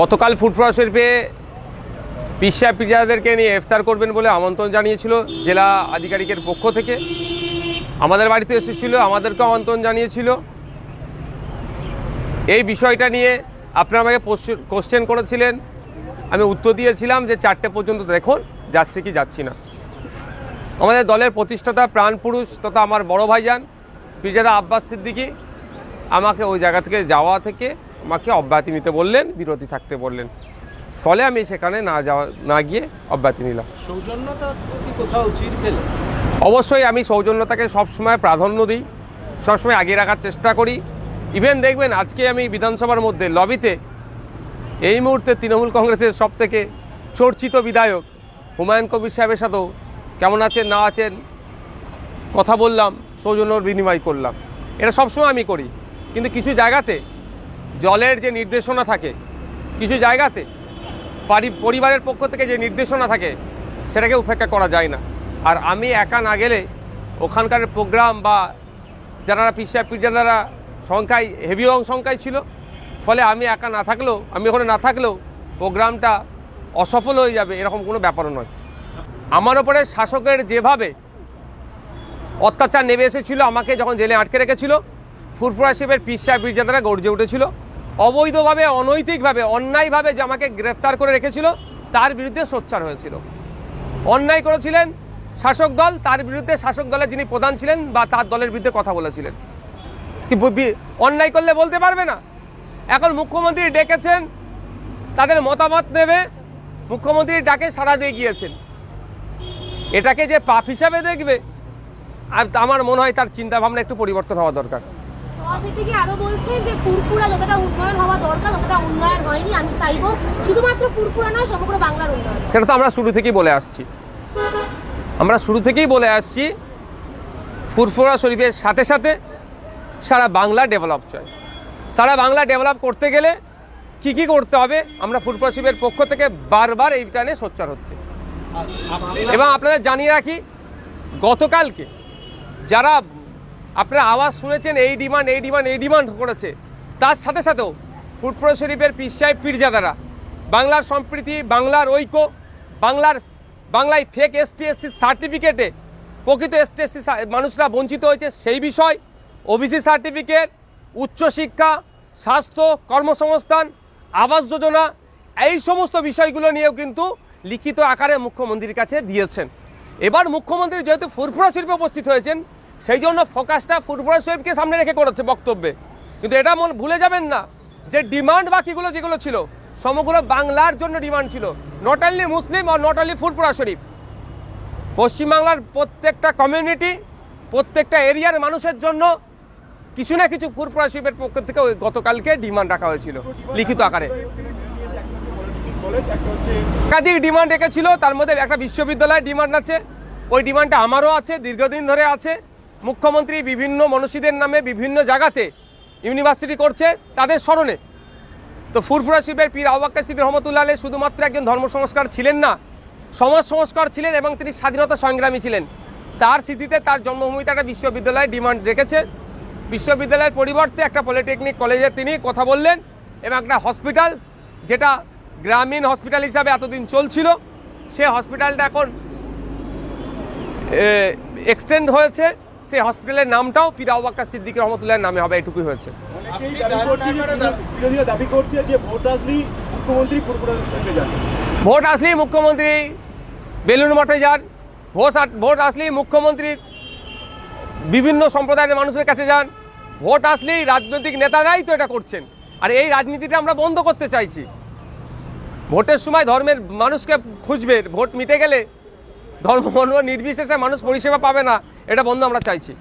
গতকাল ফুটফরা শরীফে পিসা পিজাদেরকে নিয়ে ইফতার করবেন বলে আমন্ত্রণ জানিয়েছিল জেলা আধিকারিকের পক্ষ থেকে। আমাদের বাড়িতে এসেছিল, আমাদেরকেও আমন্ত্রণ জানিয়েছিল। এই বিষয়টা নিয়ে আপনারা আমাকে কোশ্চেন করেছিলেন। আমি উত্তর দিয়েছিলাম যে চারটে পর্যন্ত দেখুন, যাচ্ছে কি যাচ্ছি না। আমাদের দলের প্রতিষ্ঠাতা প্রাণপুরুষ তথা আমার বড় ভাইজান, পিজাদা আব্বাস সিদ্দিকি, আমাকে ওই জায়গা থেকে যাওয়া থেকে আমাকে অব্যাহতি নিতে বললেন বিরতি থাকতে বললেন। ফলে আমি সেখানে না যাওয়া না গিয়ে অব্যাহতি নিলাম। সৌজন্যতা কোথাও চির অবশ্যই আমি সৌজন্যতাকে সবসময় প্রাধান্য দিই সবসময় আগে রাখার চেষ্টা করি। ইভেন দেখবেন আজকে আমি বিধানসভার মধ্যে লবিতে এই মুহূর্তে তৃণমূল কংগ্রেসের সব থেকে চর্চিত বিধায়ক হুমায়ুন কবির সাহেবের সাথেও কেমন আছেন না আছেন কথা বললাম সৌজন্যর বিনিময় করলাম। এটা সবসময় আমি করি। কিন্তু কিছু জায়গাতে জলের যে নির্দেশনা থাকে, কিছু জায়গাতে, পারি- পরিবারের পক্ষ থেকে যে নির্দেশনা থাকে, সেটাকে উপেক্ষা করা যায় না। আর আমি একা না গেলে, ওখানকার প্রোগ্রাম বা যারা পিসা পিজাদারা সংখ্যায় হেভি সংখ্যায় ছিল, ফলে আমি একা না থাকলেও, আমি ওখানে না থাকলেও প্রোগ্রামটা অসফল হয়ে যাবে, এরকম কোনো ব্যাপারও নয়। আমার ওপরে শাসকের যেভাবে অত্যাচার নেমে এসেছিল, আমাকে যখন জেলে আটকে রেখেছিল ফুরফুরা শিবের পিসা পীরজাদারা গর্জে উঠেছিল। অবৈধভাবে, অনৈতিকভাবে, অন্যায়ভাবে যে আমাকে গ্রেফতার করে রেখেছিল, তার বিরুদ্ধে সোচ্চার হয়েছিল। অন্যায় করেছিলেন শাসক দল, তার বিরুদ্ধে শাসক দলের যিনি প্রধান ছিলেন বা তার দলের বিরুদ্ধে কথা বলেছিলেন। অন্যায় করলে বলতে পারবে না? এখন মুখ্যমন্ত্রী ডেকেছেন, তাদের মতামত নেবে মুখ্যমন্ত্রী ডাকে সাড়া দিয়ে গিয়েছেন। এটাকে যে পাপ হিসাবে দেখবে, আর আমার মনে হয় তার চিন্তাভাবনা একটু পরিবর্তন হওয়া দরকার। থেকে আরও বলছেন যে ফুরফুরা যতটা উন্নয়ন হওয়া দরকার ততটা উন্নয়ন হয়নি। আমি চাইব শুধুমাত্র ফুরফুরা নয় সমগ্র বাংলার উন্নয়ন। সেটা তো আমরা শুরু থেকেই বলে আসছি। আমরা শুরু থেকেই বলে আসছি ফুরফুরা শরীফের সাথে সাথে সারা বাংলা ডেভেলপ চাই। সারা বাংলা ডেভেলপ করতে গেলে কি কি করতে হবে? আমরা ফুরফুরা শরীফের পক্ষ থেকে বারবার এইটা নিয়ে সোচ্চার হচ্ছে। এবং আপনাদের জানিয়ে রাখি গতকালকে যারা আপনারা আওয়াজ শুনেছেন, এই ডিমান্ড এই ডিমান্ড এই ডিমান্ড করেছে। তার সাথে সাথেও ফুটফুরা শরীফের সাহেব পীরজাদারা, বাংলার সম্প্রীতি, বাংলার ঐক্য, বাংলার, বাংলায় ফেক এসটি এসসি সার্টিফিকেটে প্রকৃত এসটি এসসি মানুষরা বঞ্চিত হয়েছে সেই বিষয়। ওবিসি সার্টিফিকেট উচ্চশিক্ষা স্বাস্থ্য, কর্মসংস্থান, আবাস যোজনা, এই সমস্ত বিষয়গুলো নিয়েও কিন্তু লিখিত আকারে মুখ্যমন্ত্রীর কাছে দিয়েছেন। এবার মুখ্যমন্ত্রী যেহেতু ফুরফুরা শিল্পে উপস্থিত হয়েছেন সেই জন্য ফোকাসটা ফুরফুরা শরীফকে সামনে রেখে করেছে বক্তব্যে। কিন্তু এটা মন ভুলে যাবেন না যে ডিমান্ড বাকিগুলো যেগুলো ছিল, সমগ্র বাংলার জন্য ডিমান্ড ছিল। নট অনলি মুসলিম আর নট অনলি ফুরফুরা শরীফ। পশ্চিমবাংলার প্রত্যেকটা কমিউনিটি প্রত্যেকটা এরিয়ার মানুষের জন্য কিছু না কিছু ফুরফুরা শরীফের পক্ষ থেকে গতকালকে ডিমান্ড রাখা হয়েছিল, লিখিত আকারে। একাধিক ডিমান্ড রেখেছিল, তার মধ্যে একটা বিশ্ববিদ্যালয়ের ডিমান্ড আছে, ওই ডিমান্ডটা আমারও আছে, দীর্ঘদিন ধরে আছে। মুখ্যমন্ত্রী বিভিন্ন মনীষীদের নামে বিভিন্ন জায়গাতে ইউনিভার্সিটি করছে তাদের স্মরণে। তো ফুরফুরা শিবের পীর আবাক্কা সিদ্দির রহমতুল্লাহ আলী শুধুমাত্র একজন ধর্ম সংস্কার ছিলেন না, সমাজ সংস্কার ছিলেন এবং তিনি স্বাধীনতা সংগ্রামী ছিলেন। তার স্মৃতিতে তার জন্মভূমিতে একটা বিশ্ববিদ্যালয়ে ডিমান্ড রেখেছে। বিশ্ববিদ্যালয়ের পরিবর্তে একটা পলিটেকনিক কলেজে তিনি কথা বললেন এবং একটা হসপিটাল, যেটা গ্রামীণ হসপিটাল হিসাবে এতদিন চলছিল। সে হসপিটালটা এখন এক্সটেন্ড হয়েছে। সেই হসপিটালের নামটাও ফিরা আবাক্কা সিদ্দিক রহমতুল্লাহের নামে হবে এটুকুই হয়েছে। দাবি করছে যে ভোট আসলেই মুখ্যমন্ত্রী যান ভোট আসলেই মুখ্যমন্ত্রী বেলুন মঠে যান ভোট ভোট আসলেই মুখ্যমন্ত্রীর বিভিন্ন সম্প্রদায়ের মানুষের কাছে যান ভোট আসলেই রাজনৈতিক নেতারাই তো এটা করছেন। আর এই রাজনীতিটা আমরা বন্ধ করতে চাইছি। ভোটের সময় ধর্মের মানুষকে খুঁজবে ভোট মিটে গেলে ধর্ম বর্ণ নির্বিশেষে মানুষ পরিষেবা পাবে না এটা বন্ধ আমরা চাইছি।